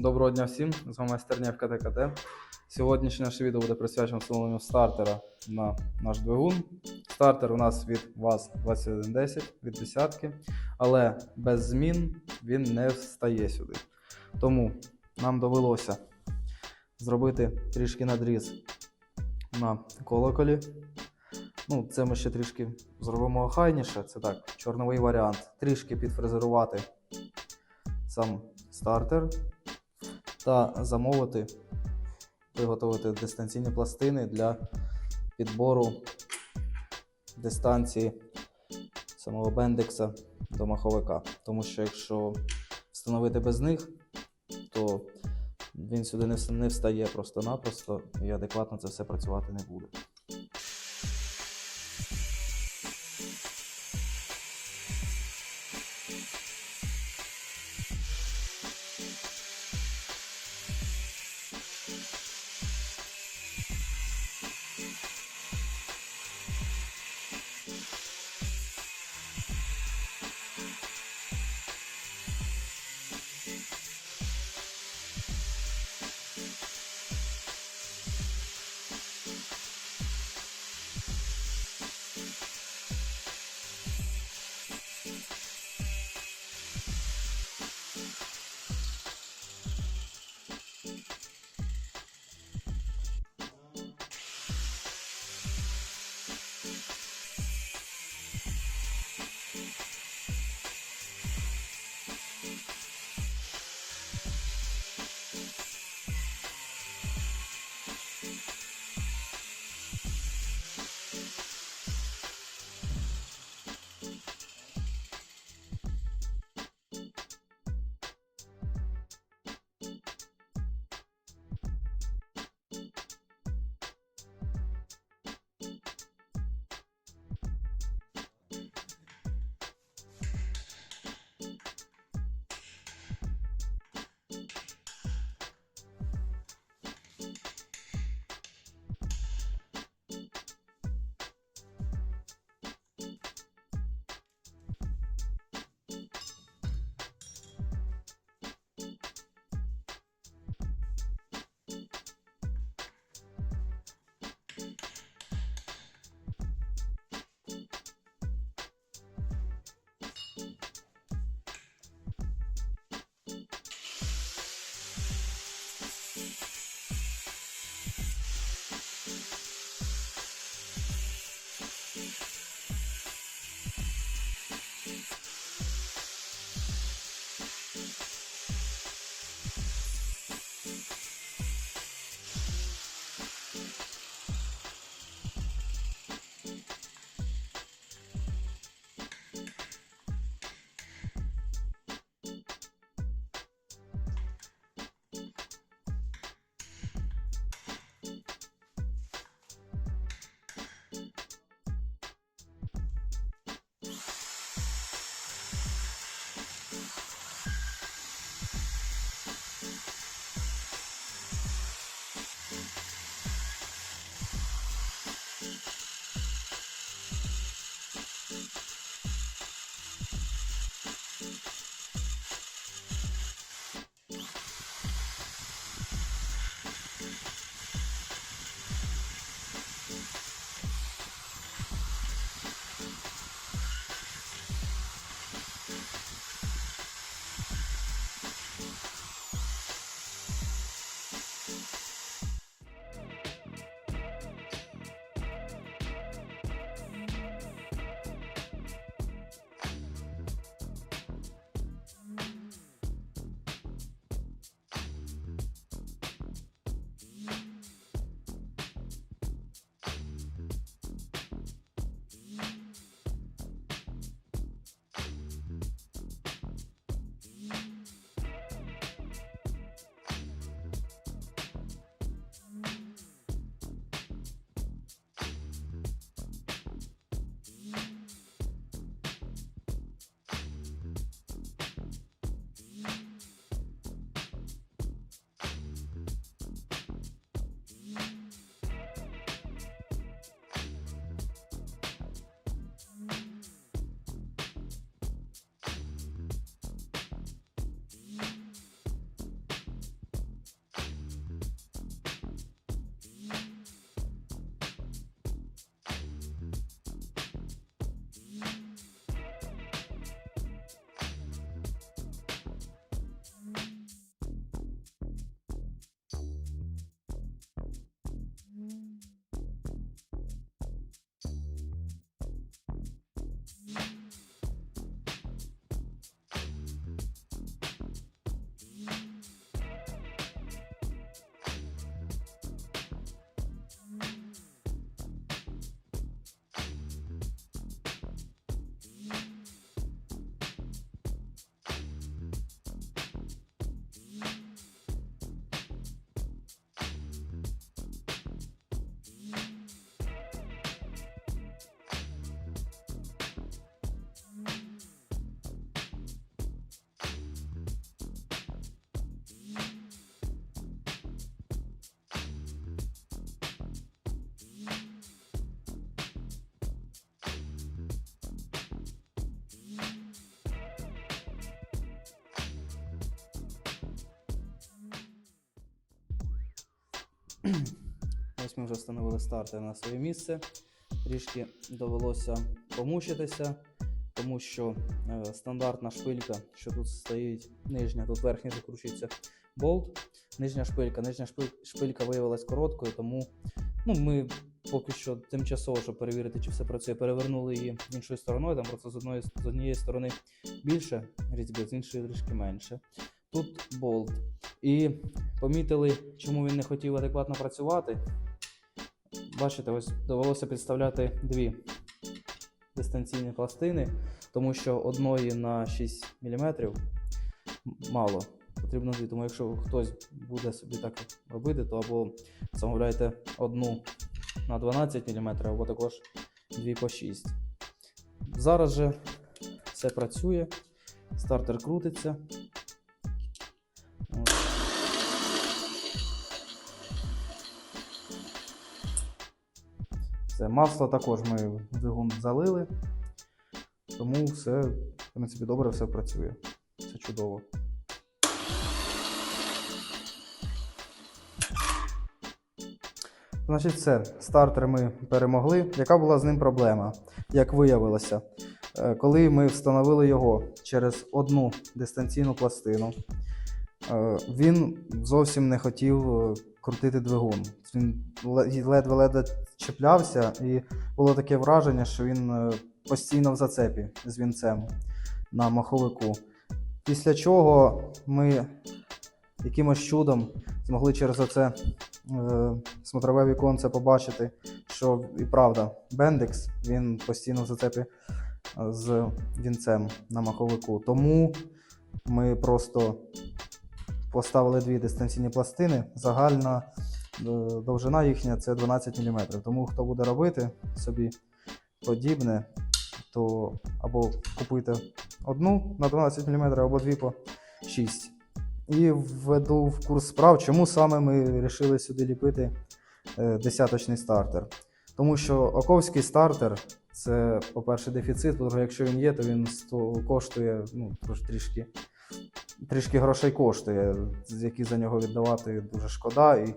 Доброго дня всім! З вами Стернєвка ТКТ. Сьогоднішнє наше відео буде присвячено встановленню стартера на наш двигун. Стартер у нас від ВАЗ-2110 від десятки, але без змін він не встає сюди. Тому нам довелося зробити трішки надріз на колоколі. Ну, це ми ще трішки зробимо охайніше. Це так, чорновий варіант. Трішки підфрезерувати сам стартер та замовити, виготовити дистанційні пластини для підбору дистанції самого бендекса до маховика. Тому що якщо встановити без них, то він сюди не встає просто-напросто і адекватно це все працювати не буде. Ось ми вже встановили стартер на своє місце. Трішки довелося помучитися, тому що е, стандартна шпилька, що тут стоїть нижня, тут верхня закручується болт, нижня шпилька. Нижня шпилька виявилась короткою, тому ну, ми поки що тимчасово, щоб перевірити, чи все працює, перевернули її іншою стороною. Там просто з одної з однієї сторони більше різьби, з іншої трішки менше. Тут болт. І помітили, чому він не хотів адекватно працювати. Бачите, ось довелося підставляти дві дистанційні пластини, тому що одної на 6 мм мало. Потрібно дві. Тому якщо хтось буде собі так робити, то або замовляйте одну на 12 мм, або також дві по 6. Зараз же все працює, стартер крутиться. Все, масло також ми в двигун залили, тому все, в принципі, добре, все працює. Все чудово. Значить, все, стартер ми перемогли. Яка була з ним проблема? Як виявилося, Е, коли ми встановили його через одну дистанційну пластину, е, він зовсім не хотів е, крутити двигун. Він ледве-ледве чіплявся, і було таке враження, що він е, постійно в зацепі з вінцем на маховику. Після чого ми якимось чудом змогли через оце е, смотрове віконце побачити, що і правда, Бендекс він постійно в зацепі е, з вінцем на маховику. Тому ми просто поставили дві дистанційні пластини. Загальна е, довжина їхня це 12 мм. Тому хто буде робити собі подібне, то або купуйте одну на 12 мм, або дві по 6. І введу в курс справ, чому саме ми вирішили сюди ліпити е, десяточний стартер. Тому що оковський стартер це, по-перше, дефіцит, по-друге, якщо він є, то він коштує ну, трішки, трішки грошей коштує, які за нього віддавати дуже шкода. І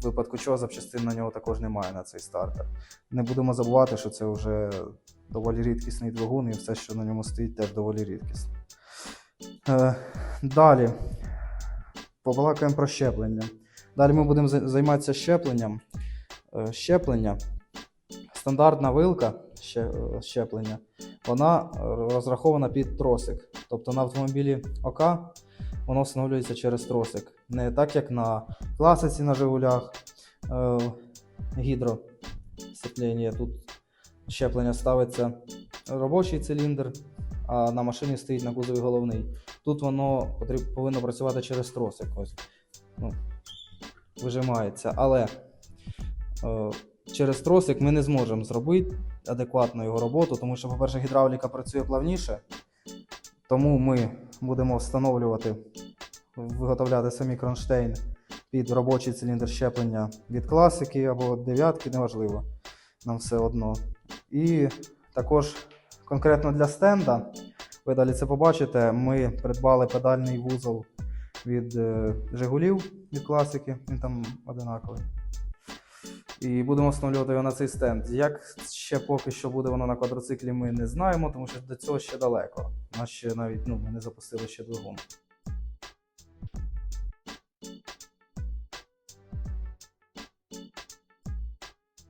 в випадку чого запчастин на нього також немає на цей стартер. Не будемо забувати, що це вже доволі рідкісний двигун, і все, що на ньому стоїть, теж доволі рідкісне. Е, далі. Побалакаємо про щеплення. Далі ми будемо займатися щепленням. Е, щеплення. Стандартна вилка ще- щеплення, вона е, розрахована під тросик. Тобто на автомобілі ОК воно встановлюється через тросик. Не так, як на класиці на Жигулях е, гідросцеплення. Тут щеплення ставиться робочий циліндр, а на машині стоїть на кузові головний. Тут воно повинно працювати через тросик. Ось. Ну, вижимається. Але е, через тросик ми не зможемо зробити адекватно його роботу, тому що, по-перше, гідравліка працює плавніше. Тому ми будемо встановлювати, виготовляти самі кронштейн під робочий циліндр щеплення від класики або дев'ятки, неважливо. Нам все одно. І також конкретно для стенда, ви далі це побачите, ми придбали педальний вузол від е, Жигулів від класики, він там одинаковий. І будемо встановлювати його на цей стенд. Як ще поки що буде воно на квадроциклі, ми не знаємо, тому що до цього ще далеко. У нас ще навіть ну, ми не запустили ще двигун.